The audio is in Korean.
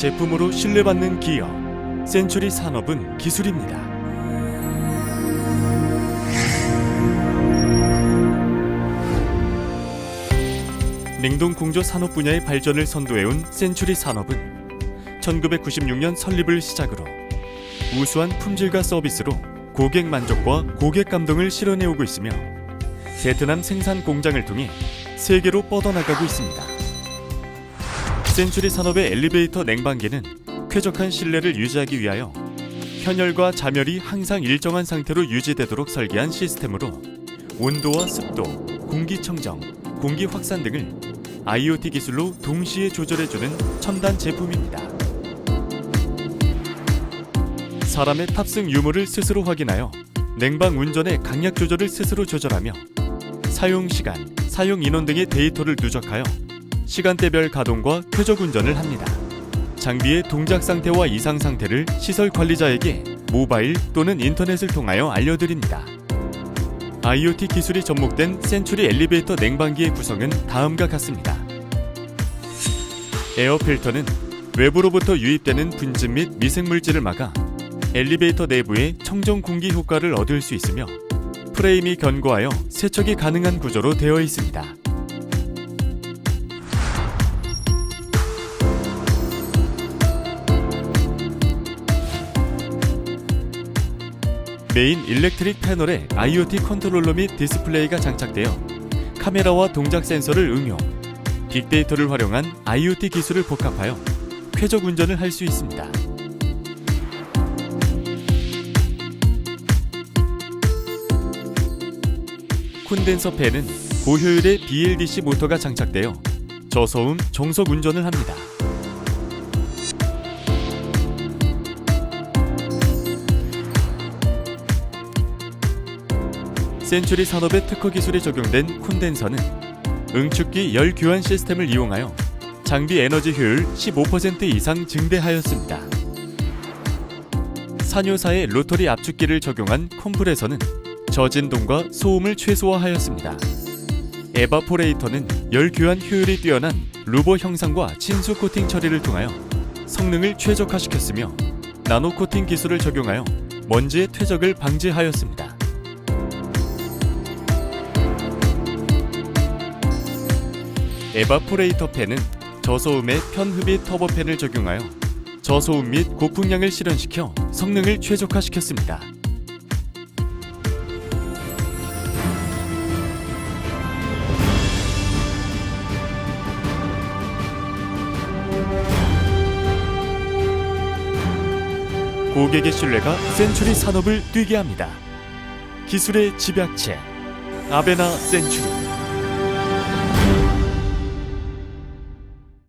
제품으로 신뢰받는 기업 센츄리 산업은 기술입니다. 냉동 공조 산업 분야의 발전을 선도해온 센츄리 산업은 1996년 설립을 시작으로 우수한 품질과 서비스로 고객 만족과 고객 감동을 실현해오고 있으며 베트남 생산 공장을 통해 세계로 뻗어나가고 있습니다. 센츄리 산업의 엘리베이터 냉방기는 쾌적한 실내를 유지하기 위하여 현열과 자멸이 항상 일정한 상태로 유지되도록 설계한 시스템으로 온도와 습도, 공기 청정, 공기 확산 등을 IoT 기술로 동시에 조절해주는 첨단 제품입니다. 사람의 탑승 유무를 스스로 확인하여 냉방 운전의 강약 조절을 스스로 조절하며 사용 시간, 사용 인원 등의 데이터를 누적하여 시간대별 가동과 쾌적 운전을 합니다. 장비의 동작 상태와 이상 상태를 시설 관리자에게 모바일 또는 인터넷을 통하여 알려드립니다. IoT 기술이 접목된 센츄리 엘리베이터 냉방기의 구성은 다음과 같습니다. 에어 필터는 외부로부터 유입되는 분진 및 미생물질을 막아 엘리베이터 내부의 청정 공기 효과를 얻을 수 있으며 프레임이 견고하여 세척이 가능한 구조로 되어 있습니다. 메인 일렉트릭 패널에 IoT 컨트롤러 및 디스플레이가 장착되어 카메라와 동작 센서를 응용, 빅데이터를 활용한 IoT 기술을 복합하여 쾌적 운전을 할 수 있습니다. 콘덴서 팬은 고효율의 BLDC 모터가 장착되어 저소음 정석 운전을 합니다. 센츄리 산업의 특허 기술이 적용된 콘덴서는 응축기 열 교환 시스템을 이용하여 장비 에너지 효율 15% 이상 증대하였습니다. 산효사의 로터리 압축기를 적용한 컴프레서는 저진동과 소음을 최소화하였습니다. 에바포레이터는 열 교환 효율이 뛰어난 루버 형상과 친수 코팅 처리를 통하여 성능을 최적화시켰으며 나노 코팅 기술을 적용하여 먼지의 퇴적을 방지하였습니다. 에바포레이터 팬은 저소음의 편흡입 터보팬을 적용하여 저소음 및 고풍량을 실현시켜 성능을 최적화시켰습니다. 고객의 신뢰가 센츄리 산업을 뛰게 합니다. 기술의 집약체 아베나 센츄리